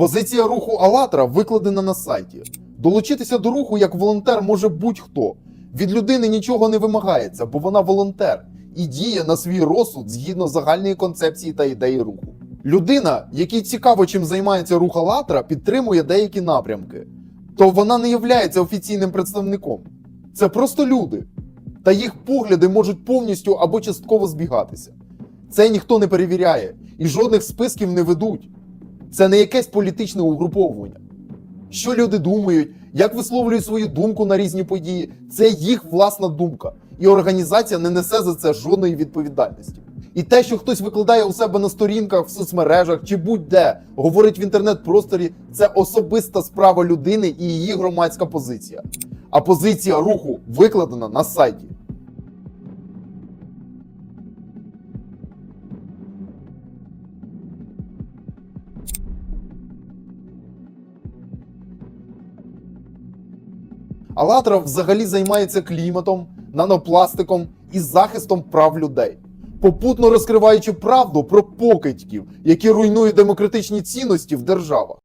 Позиція руху «АЛЛАТРА» викладена на сайті. Долучитися до руху як волонтер може будь-хто. Від людини нічого не вимагається, бо вона волонтер і діє на свій розсуд згідно загальної концепції та ідеї руху. Людина, якій цікаво, чим займається рух «АЛЛАТРА», підтримує деякі напрямки, то вона не є офіційним представником. Це просто люди. Та їх погляди можуть повністю або частково збігатися. Це ніхто не перевіряє і жодних списків не ведуть. Це не якесь політичне угруповування. Що люди думають, як висловлюють свою думку на різні події, це їх власна думка, і організація не несе за це жодної відповідальності. І те, що хтось викладає у себе на сторінках, в соцмережах чи будь-де, говорить в інтернет-просторі, це особиста справа людини і її громадська позиція. А позиція руху викладена на сайті. «АЛЛАТРА» взагалі займається кліматом, нанопластиком і захистом прав людей, попутно розкриваючи правду про покидьків, які руйнують демократичні цінності в державах.